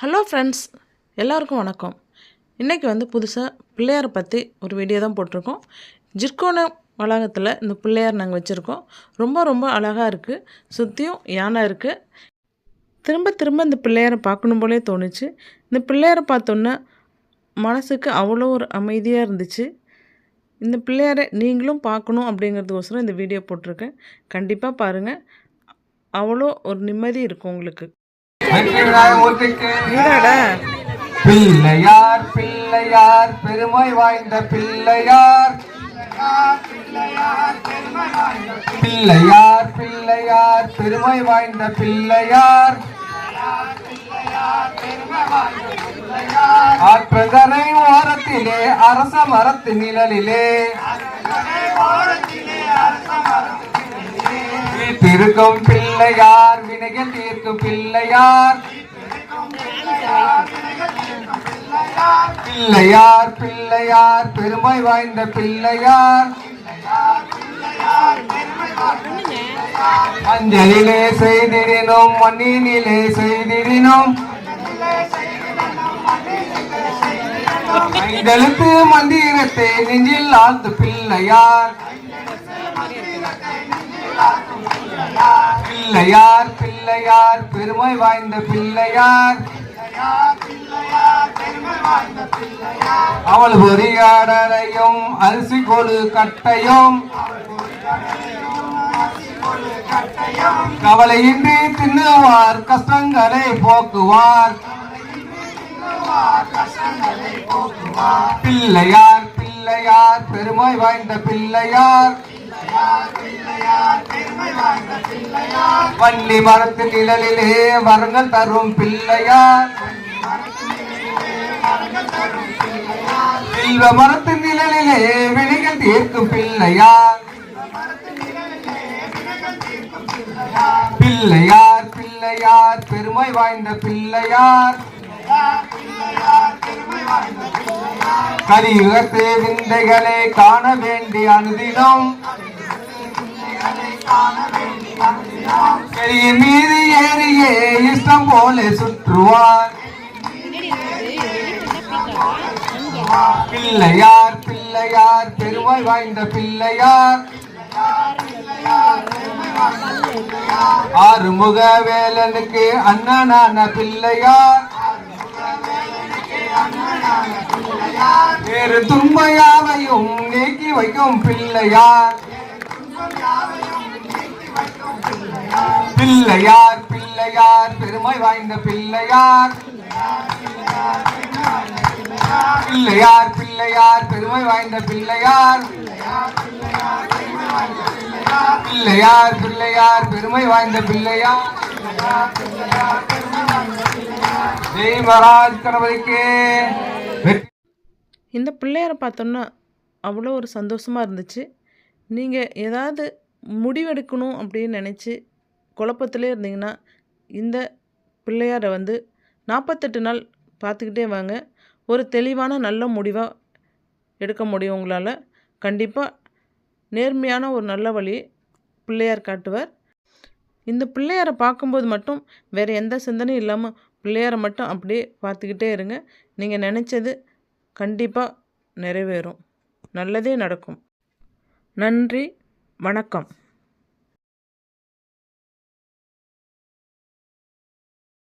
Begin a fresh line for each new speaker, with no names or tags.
Hello friends எல்லாருக்கும் வணக்கம். இன்றைக்கி வந்து புதுசாக பிள்ளையாரை பற்றி ஒரு வீடியோ தான் போட்டிருக்கோம். ஜிர்கோன வளாகத்தில் இந்த பிள்ளையார் நாங்கள் வச்சுருக்கோம். ரொம்ப ரொம்ப அழகாக இருக்குது சுற்றியும் யானை இருக்குது திரும்ப திரும்ப இந்த பிள்ளையாரை பார்க்கணும் போலே தோணுச்சு. இந்த பிள்ளையாரை பார்த்தோன்னே மனசுக்கு அவ்வளோ ஒரு அமைதியாக இருந்துச்சு. இந்த பிள்ளையாரை நீங்களும் பார்க்கணும் அப்படிங்கிறதுக்கோசரம் இந்த வீடியோ போட்டிருக்கேன். கண்டிப்பாக பாருங்கள் அவ்வளோ ஒரு நிம்மதி இருக்கும் உங்களுக்கு.
பிள்ளையார் பிள்ளையார் பெருமை வாய்ந்த பிள்ளையார். பிள்ளையார் பிள்ளையார் பெருமை வாய்ந்த பிள்ளையார். ஆற்றங்கரை ஓரத்திலே அரச மரத்து நிழலிலே. வீட்டிருக்கும் பிள்ளையார் வினைகள் தீர்க்கும் பிள்ளையார். பிள்ளையார் பிள்ளையார் பெருமை வாய்ந்த பிள்ளையார். அஞ்சலிலே செய்திடினும் மண்ணினிலே செய்திடினும். ஐந்தெழுத்து மந்திரத்தை நெஞ்சில் ஆழ்ந்து பிள்ளையார். பிள்ளையார் பிள்ளையார் பெருமை வாய்ந்த பிள்ளையார். அவள் பொறியாடலையும் அரிசி கொடு கட்டையும் கவலையின்றி தின்னுவார் கஷ்டங்களை போக்குவார். பிள்ளையார் பிள்ளையார் பெருமை வாய்ந்த பிள்ளையார். வள்ளி மரத்து நிழலிலே வரங்கள் தரும் பிள்ளையார் செல்வ மரத்து நிழலிலே வினைகள் தீர்க்கும் பிள்ளையார் பிள்ளையார் பிள்ளையார் பெருமை வாய்ந்த பிள்ளையார். கலியுகத்து விந்தைகளை காண வேண்டிய அனுதினம். கையின் மீது ஏறியே இஷ்டம் போல சுற்றுவார். பிள்ளையார் பிள்ளையார் பெருமை வாய்ந்த பிள்ளையார். ஆறுமுக வேலனுக்கு அண்ணனான பிள்ளையார். வேறு துன்பையாவையும் நீக்கி வைக்கும் பிள்ளையார். பிள்ளையார் பிள்ளையார் பெருமை வாய்ந்த பிள்ளையார். பிள்ளையார் பிள்ளையார் பெருமை வாய்ந்த பிள்ளையார். பிள்ளையார் பிள்ளையார் பெருமை வாய்ந்த பிள்ளையார். ஜெய் மகாராஜ் கணபதிக்கு.
இந்த பிள்ளையாரை பார்த்தோன்னா அவ்வளோ ஒரு சந்தோஷமாக இருந்துச்சு. நீங்கள் ஏதாவது முடிவெடுக்கணும் அப்படின்னு நினச்சி குழப்பத்திலே இருந்தீங்கன்னா இந்த பிள்ளையாரை வந்து நாற்பத்தெட்டு நாள் பார்த்துக்கிட்டே வாங்க. ஒரு தெளிவான நல்ல முடிவாக எடுக்க முடியும் உங்களால். கண்டிப்பாக நேர்மையான ஒரு நல்ல வழி பிள்ளையார் காட்டுவார். இந்த பிள்ளையாரை பார்க்கும்போது மட்டும் வேறு எந்த சிந்தனையும் இல்லாமல் பிள்ளையாரை மட்டும் அப்படியே பார்த்துக்கிட்டே இருங்க. நீங்கள் நினச்சது கண்டிப்பாக நிறைவேறும். நல்லதே நடக்கும். நன்றி. வணக்கம்.